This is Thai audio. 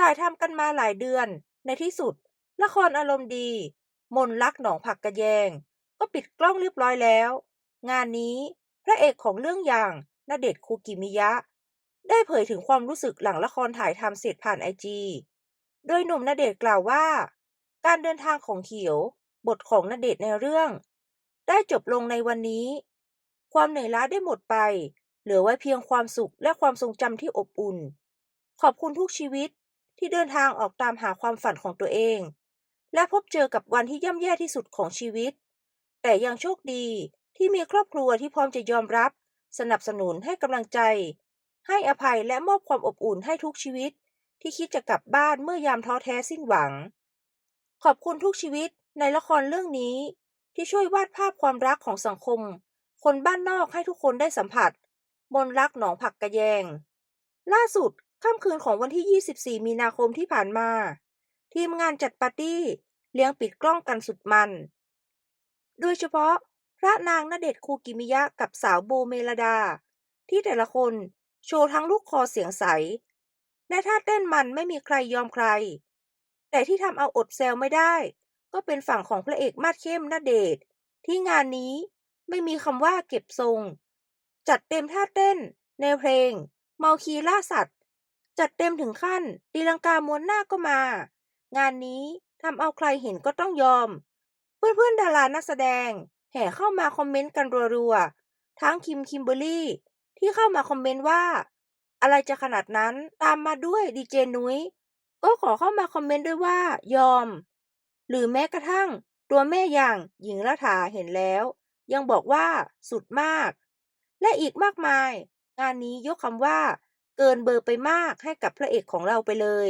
ถ่ายทำกันมาหลายเดือน ในที่สุด ละครอารมณ์ดี มนต์รักหนองผักกระแยง ก็ปิดกล้องเรียบร้อยแล้ว งานนี้พระเอกของเรื่องอย่างณเดชคูกิมิยะ ได้เผยถึงความรู้สึกหลังละครถ่ายทำเสร็จผ่านไอจีโดยหนุ่มณเดชกล่าวว่า การเดินทางของเขียว บทของณเดชในเรื่อง ได้จบลงในวันนี้ ความเหนื่อยล้าได้หมดไป เหลือไว้เพียงความสุขและความทรงจำที่อบอุ่น ขอบคุณทุกชีวิต ที่เดินทางออกตามหาความฝันของตัวเอง และพบเจอกับวันที่ย่ำแย่ที่สุดของชีวิต แต่ยังโชคดีที่มีครอบครัวที่พร้อมจะยอมรับ สนับสนุนให้กำลังใจ ให้อภัยและมอบความอบอุ่นให้ทุกชีวิต ที่คิดจะกลับบ้านเมื่อยามท้อแท้สิ้นหวัง ขอบคุณทุกชีวิตในละครเรื่องนี้ ที่ช่วยวาดภาพความรักของสังคม คนบ้านนอกให้ทุกคนได้สัมผัสมนรักหนองผักกระแยง ล่าสุด ค่ำคืนของวันที่ 24 มีนาคมที่ผ่านมา ทีมงานจัดปาร์ตี้ เลี้ยงปิดกล้องกันสุดมัน โดยเฉพาะพระนางณเดชคูกิมิยะกับสาวโบเมลดา ที่แต่ละคนโชว์ทั้งลูกคอเสียงใส และท่าเต้นมันไม่มีใครยอมใคร แต่ที่ทำเอาอดแซวไม่ได้ ก็เป็นฝั่งของพระเอกมาดเข้มณเดชที่งานนี้ไม่มีคำว่าเก็บทรง จัดเต็มท่าเต้นในเพลง เมาคีล่าสัตว์ จัดเต็มถึงขั้นตีลังกาม้วนหน้าก็มา งานนี้ทำเอาใครเห็นก็ต้องยอม เพื่อนๆดารานักแสดง แห่เข้ามาคอมเมนต์กันรัวๆ ทั้งคิมคิมเบอรรี่ ที่เข้ามาคอมเมนต์ว่า อะไรจะขนาดนั้นตามมาด้วยดีเจนุ้ยก็ขอเข้ามาคอมเมนต์ด้วยว่ายอม หรือแม้กระทั่งตัวแม่อย่างหญิงรัฐาเห็นแล้ว ยังบอกว่าสุดมาก และอีกมากมาย งานนี้ยกคำว่า เกินเบอร์ไปมากให้กับพระเอกของเราไปเลย